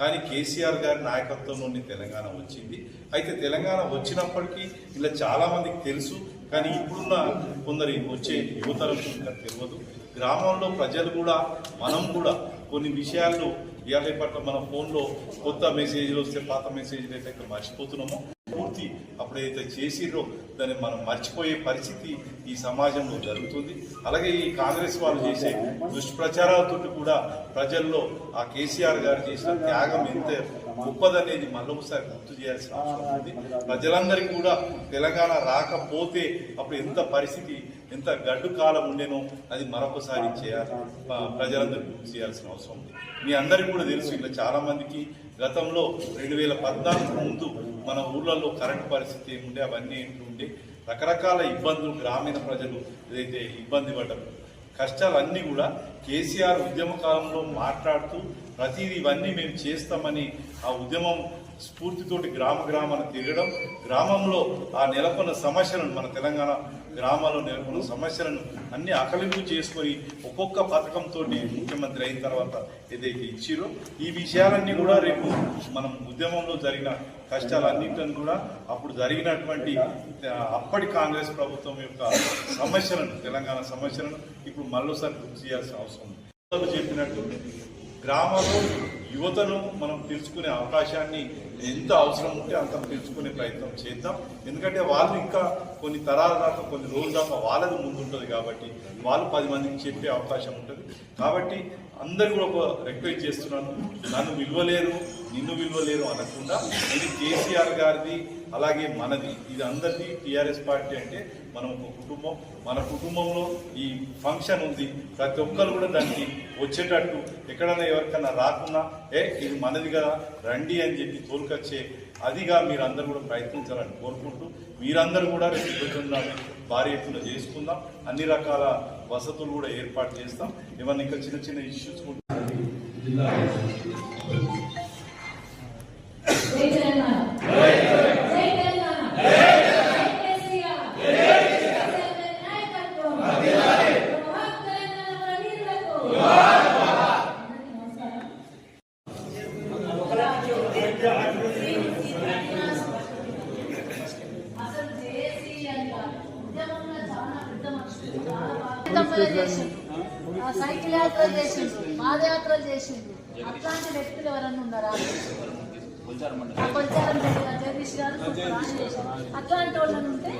కానీ కేసీఆర్ గారి నాయకత్వంలోని తెలంగాణ వచ్చింది. అయితే తెలంగాణ వచ్చినప్పటికీ ఇలా చాలామందికి తెలుసు కానీ ఇప్పుడున్న కొందరు వచ్చే యువతలు ఇంకా తెలియదు. గ్రామంలో ప్రజలు కూడా మనం కూడా కొన్ని విషయాలు ఇవాళ పట్ల మన ఫోన్లో కొత్త మెసేజ్లు వస్తే పాత మెసేజ్లు అయితే మర్చిపోతున్నాము. పూర్తి అప్పుడైతే ఏదైతే చేసిర్రో దాన్ని మనం మర్చిపోయే పరిస్థితి ఈ సమాజంలో జరుగుతుంది. అలాగే ఈ కాంగ్రెస్ వాళ్ళు చేసే దుష్ప్రచారాలతో కూడా ప్రజల్లో ఆ కేసీఆర్ గారు చేసిన త్యాగం ఎంత గొప్పదనేది మళ్ళొకసారి గుర్తు చేయాల్సిన అవసరం ఉంది. ప్రజలందరికీ కూడా తెలంగాణ రాకపోతే అప్పుడు ఎంత పరిస్థితి ఎంత గడ్డు కాలం ఉండేనో అది మరొకసారి చేయాలి. ప్రజలందరూ ప్రజలందరికీ గుర్తు చేయాల్సిన అవసరం ఉంది. మీ అందరికీ కూడా తెలుసు ఇలా చాలామందికి గతంలో రెండు వేల పద్నాలుగు ముందు మన ఊర్లలో కరెంటు పరిస్థితి ఉండే అవన్నీ ఏంటి ఉండే రకరకాల ఇబ్బందులు గ్రామీణ ప్రజలు ఏదైతే ఇబ్బంది పడ్డారు. కష్టాలన్నీ కూడా కేసీఆర్ ఉద్యమ కాలంలో మాట్లాడుతూ ప్రతిదీ ఇవన్నీ మేము చేస్తామని ఆ ఉద్యమం స్ఫూర్తితోటి గ్రామ గ్రామాన్ని తిరగడం గ్రామంలో ఆ నెలకొన్న సమస్యలను మన తెలంగాణ గ్రామాల్లో నెలకొన్న సమస్యలను అన్ని అకలింపు చేసుకొని ఒక్కొక్క పథకంతో ముఖ్యమంత్రి అయిన తర్వాత ఏదైతే ఇచ్చిరో ఈ విషయాలన్నీ కూడా రేపు మనం ఉద్యమంలో జరిగిన కష్టాలన్నింటిని కూడా అప్పుడు జరిగినటువంటి అప్పటి కాంగ్రెస్ ప్రభుత్వం యొక్క సమస్యలను తెలంగాణ సమస్యలను ఇప్పుడు మళ్ళీసారి గుర్తు చేయాల్సిన అవసరం ఉంది. చెప్పినట్టు గ్రామంలో యువతను మనం తెలుసుకునే అవకాశాన్ని ఎంత అవసరం ఉంటే అంత పిలుచుకునే ప్రయత్నం చేద్దాం. ఎందుకంటే వాళ్ళు ఇంకా కొన్ని తరాల దాకా కొన్ని రోజుల దాకా వాళ్ళది ముందు ఉంటుంది కాబట్టి వాళ్ళు పది మందికి చెప్పే అవకాశం ఉంటుంది. కాబట్టి అందరు కూడా ఒక రిక్వెస్ట్ చేస్తున్నాను. నన్ను విలువలేరు నిన్ను విలువలేరు అనకుండా ఇది కేసీఆర్ గారిది అలాగే మనది ఇది అందరిది టీఆర్ఎస్ పార్టీ అంటే మనం ఒక కుటుంబం. మన కుటుంబంలో ఈ ఫంక్షన్ ఉంది. ప్రతి ఒక్కరు కూడా దానికి వచ్చేటట్టు ఎక్కడైనా ఎవరికైనా రాకున్నా ఏ ఇది మనది కదా రండి అని చెప్పి తోలుకొచ్చే అదిగా మీరందరూ కూడా ప్రయత్నించాలని కోరుకుంటూ మీరందరూ కూడా రేపు ఇబ్బంది భారీ ఎత్తున చేసుకుందాం. అన్ని రకాల వసతులు కూడా ఏర్పాటు చేస్తాం. ఏమన్నా ఇంకా చిన్న చిన్న ఇష్యూస్ కూడా జిల్లా తెలంగాణ జై తెలంగాణ జై కేసీఆర్ కేసీఆర్ నాయకత్వం జోహార్ తెలంగాణ ప్రజలకు అందరికీ నమస్కారం అసలు జేఏసీ అంట ఉద్యమంలో చాలా పెద్ద మనుషులు చాలా బాగా తొమ్మిది చేసిండు ఆ సైకిల్ యాత్రలు చేసిండు పాదయాత్రలు చేసిండు అట్లాంటి వ్యక్తులు ఎవరన్నా ఉన్నారా? కొంచారం జగదీష్ గారు అట్లాంటి వాళ్ళని ఉంటే